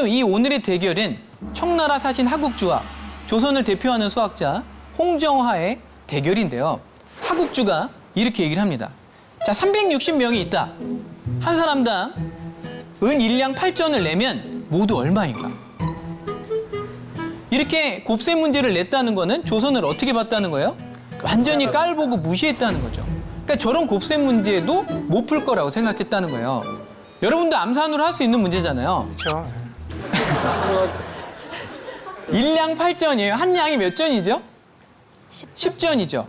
지금 이 오늘의 대결은 청나라 사신 하국주와 조선을 대표하는 수학자 홍정화의 대결인데요. 하국주가 이렇게 얘기를 합니다. 자, 360명이 있다. 한 사람당 은 일량 8전을 내면 모두 얼마인가? 이렇게 곱셈 문제를 냈다는 거는 조선을 어떻게 봤다는 거예요? 완전히 깔보고 무시했다는 거죠. 그러니까 저런 곱셈 문제도 못 풀 거라고 생각했다는 거예요. 여러분도 암산으로 할 수 있는 문제잖아요. 그렇죠. 일량 8전이에요. 한 양이 몇 전이죠? 10전 이죠.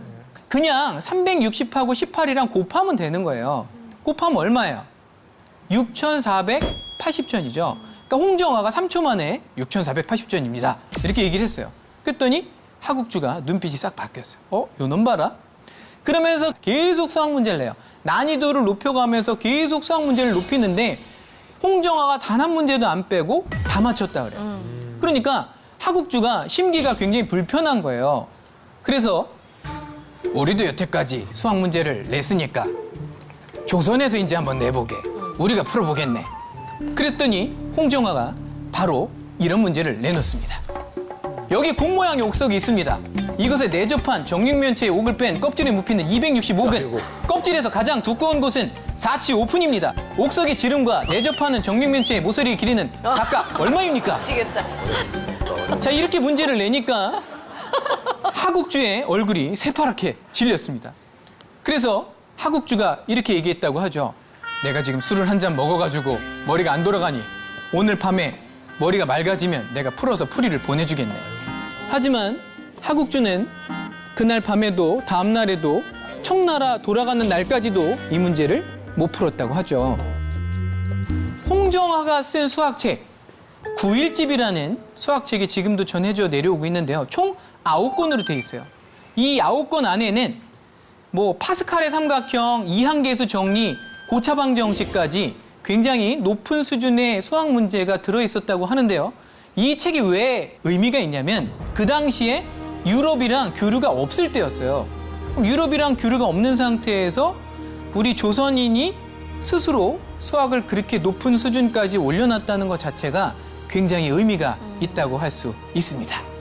그냥 360하고 18이랑 곱하면 되는 거예요. 곱하면 얼마예요? 6,480전이죠. 그러니까 홍정화가 3초 만에 6,480전입니다. 이렇게 얘기를 했어요. 그랬더니 하국주가 눈빛이 싹 바뀌었어요. 어? 요놈 봐라. 그러면서 계속 수학 문제를 내요. 난이도를 높여가면서 계속 수학 문제를 높이는데 홍정화가 단 한 문제도 안 빼고 다 맞췄다 그래요. 그러니까 하국주가 심기가 굉장히 불편한 거예요. 그래서 우리도 여태까지 수학 문제를 냈으니까 조선에서 이제 한번 내보게. 우리가 풀어보겠네. 그랬더니 홍정화가 바로 이런 문제를 내놓습니다. 여기 공 모양의 옥석이 있습니다. 이것에 내접한 정육면체의 옥을 뺀 껍질에 묵히는 265근. 껍질에서 가장 두꺼운 곳은 4치 5푼입니다. 옥석의 지름과 내접하는 정육면체의 모서리 길이는 각각 얼마입니까? 미치겠다. 자 이렇게 문제를 내니까 하국주의 얼굴이 새파랗게 질렸습니다. 그래서 하국주가 이렇게 얘기했다고 하죠. 내가 지금 술을 한 잔 먹어가지고 머리가 안 돌아가니 오늘 밤에 머리가 맑아지면 내가 풀어서 풀이를 보내주겠네. 하지만 하국주는 그날 밤에도 다음 날에도 청나라 돌아가는 날까지도 이 문제를 못 풀었다고 하죠. 홍정화가 쓴 수학책 구일집이라는 수학책이 지금도 전해져 내려오고 있는데요. 총 아홉 권으로 되어 있어요. 이 아홉 권 안에는 뭐 파스칼의 삼각형, 이항계수 정리, 고차방 정식까지 굉장히 높은 수준의 수학 문제가 들어 있었다고 하는데요. 이 책이 왜 의미가 있냐면 그 당시에 유럽이랑 교류가 없을 때였어요. 유럽이랑 교류가 없는 상태에서 우리 조선인이 스스로 수학을 그렇게 높은 수준까지 올려놨다는 것 자체가 굉장히 의미가 있다고 할 수 있습니다.